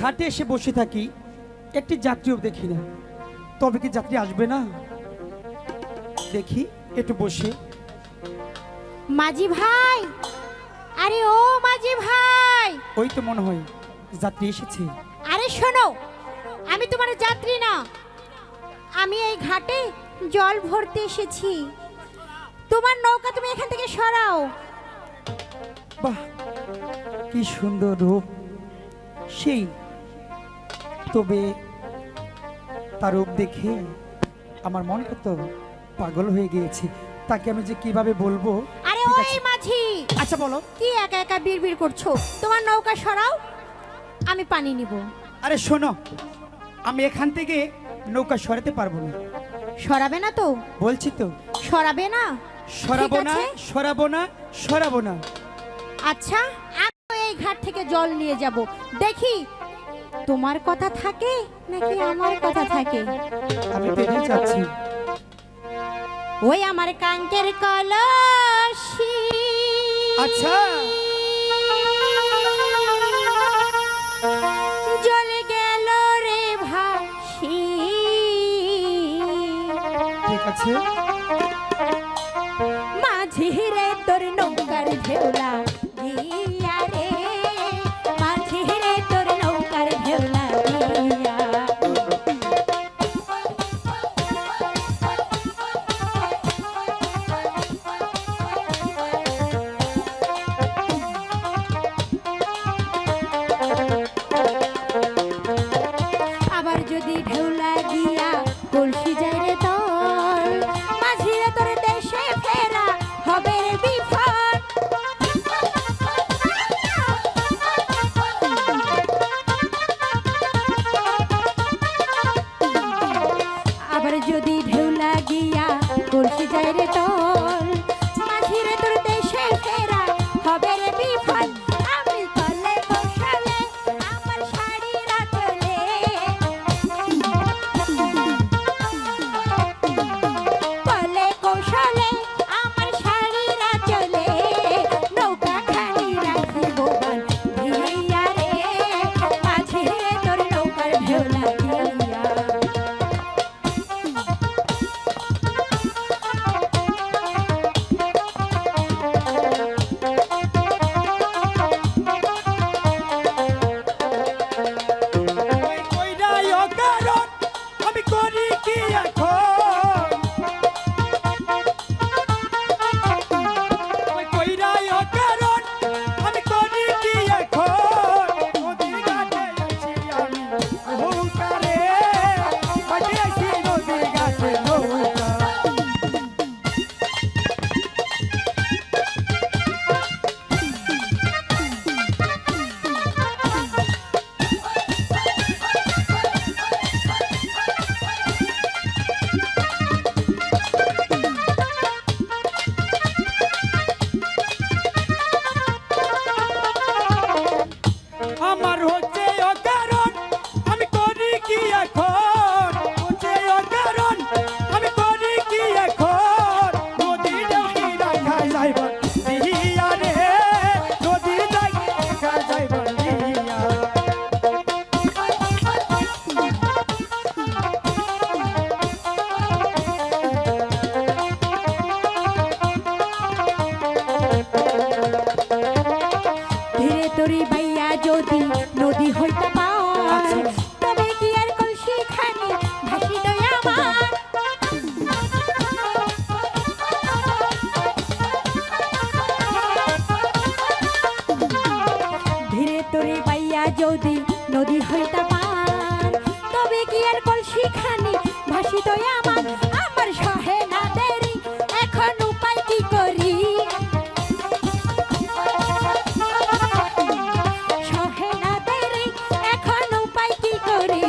ঘাটে এসে বসে থাকি একটি যাত্রীও দেখি না। তবে কি যাত্রী আসবে না? দেখি একটু বসে। মাঝি ভাই! আরে ও মাঝি ভাই! ওই তো মনে হয় যাত্রী এসেছে। আরে শোনো আমি তোমার যাত্রী না। আমি এই ঘাটে জল ভরতে এসেছি। তোমার নৌকা তুমি এখান থেকে সরাও। বাহ কি সুন্দর রূপ। সেই তবে তার রূপ দেখে আমার মনটা তো পাগল হয়ে গিয়েছে। তাকে আমি যে কীভাবে বলব? আরে ওই মাঝি! আচ্ছা বলো। কি একা একা বিড়বিড় করছ? তোমার নৌকা সরাও আমি পানি নিব। আরে শোনো। আমি এখান থেকে নৌকা সরাতে পারব না। সরাবে না তো? বলছি তো। সরাবে না? সরাবো ঠিক না আছে। সরাবো না সরাবো না। আচ্ছা আমি এই ঘাট থেকে জল নিয়ে যাব। দেখি তোমার কথা থাকে নাকি আমার কথা থাকে? আমি এটাই চাচ্ছি ওই আমার কাঙ্কের কলসি। আচ্ছা। জলে গেল রে ভাসি। ঠিক আছে। যদি হইতা পান, তবে কি আর কলসি খানি? ভাসি দয়া আমার আমার সহে না দেরি, এখন উপায় কি করি? সহে না দেরি, এখন উপায় কি করি?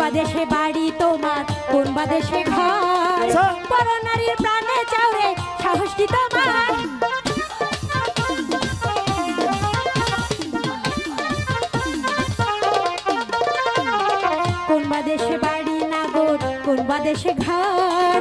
বাদেশে বাড়ি তোমার? কোন বাদেশে ঘর? পর নারীর প্রাণে চাউরে সাহস কি তোমার। কোন বাদেশে বাড়ি নাগর কোন বাদেশে ঘর?